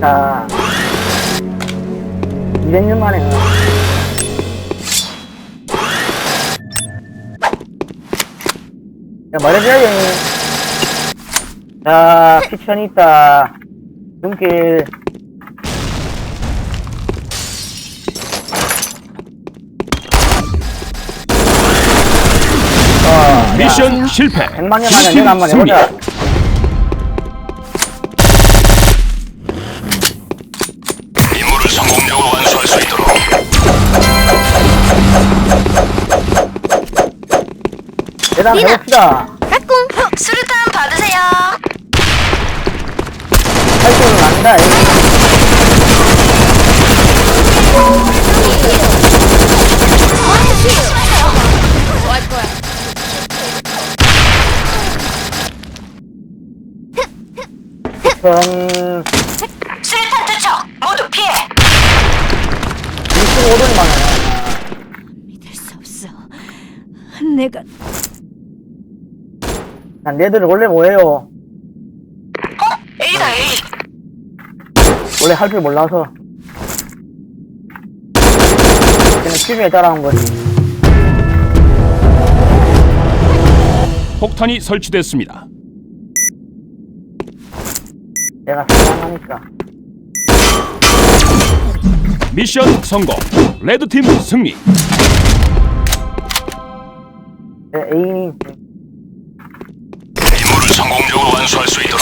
자, 200년 만에. 야, 말해줘야지. 자, 피천이 있다. 눈길. 어, 미션 실패. 100만 년 만에 팀 내가 한번. 해보자. 대단 리나. 해봅시다. 까꿍 수류탄 받으세요 할 줄은 안다. 전 수류탄 투척 모두 피해 25분 만에. 믿을 수 없어 내가 난 얘들 원래 뭐예요? 어? A다 A 원래 할 줄 몰라서. 그냥 취미에 따라온 거지. 폭탄이 설치됐습니다. 내가 사랑하니까. 미션 성공. 레드팀 승리. 내 애인이 공적으로 완수할 수 있도록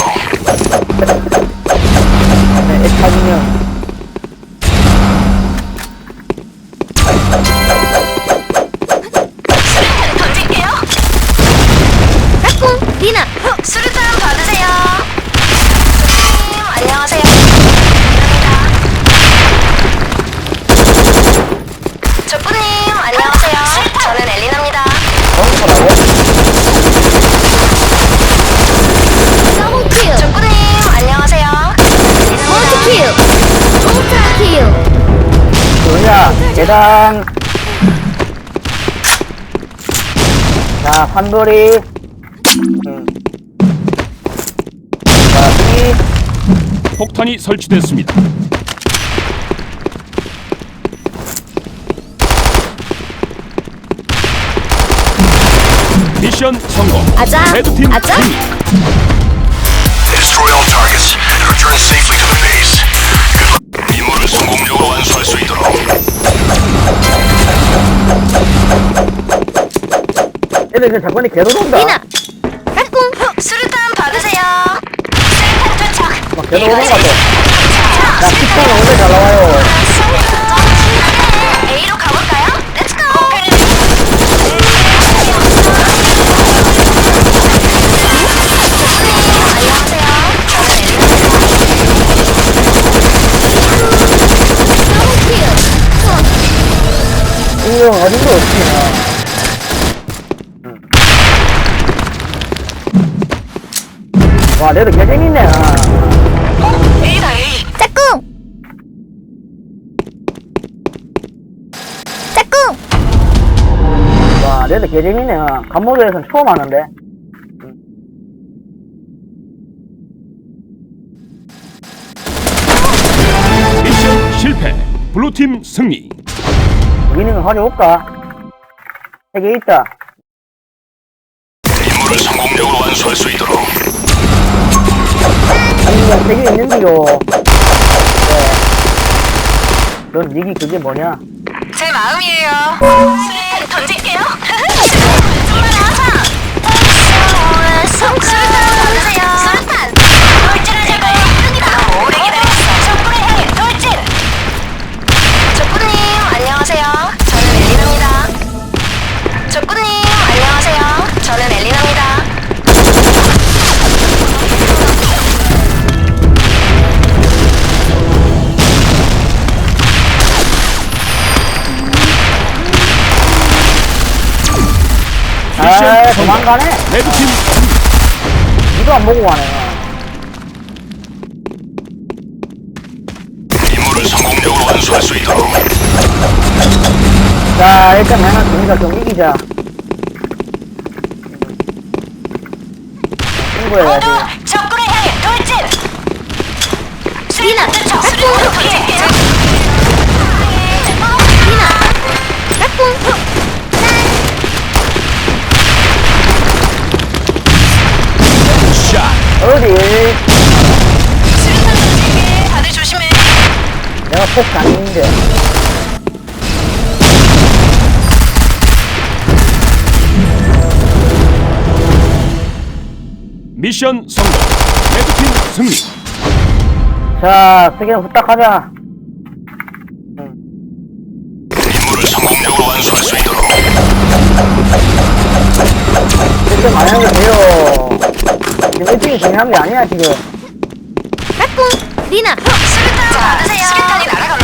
계단. 자, 판돌이. 음. 자, 폭탄이 설치됐습니다. 미션 성공. 아자, 레드팀 아자. 승리. 애들 그 자꾸니 개로 돈다. 리나 까꿍 수류탄 받으세요 수류탄 투척 막 오는 거 같아. 야, 피처는 오늘 잘 나와요. A로 가볼까요? 렛츠고 이거 어딘도 없지. 와, 내도 개재밌네. 아. 짝꿍 짝꿍 와, 내도 개재밌네. 아. 간모도에선 처음 하는데. 미션 실패. 블루팀 승리. 위닝을 가져올까? 세개 있다. 임무를 성공적으로 완수할 수 있도록 아니, 세개 있는데요. 네. 넌 얘기 그게 뭐냐? 제 마음이에요 수류탄 던질게요 미션 성공. 도망가네. 레드팀 승리. 이도 안 보고 가네. 임무를 성공적으로 완수할 수 있도록 자, 일단 내가 종이가 좀 이기자. 승부해야지. 적군을 향해 돌진 리나 빼꼼 리나 폭 아닌데. 미션 성공. 레드팀 승리. 자, 세계 후딱 하자. 임무를 성공적으로 완수할 수 있도록 이렇게 많이 하면 돼요. 지금 1등이 중요한 게 아니야, 지금. 리나 받으세요. 수류탄이 날아갑니다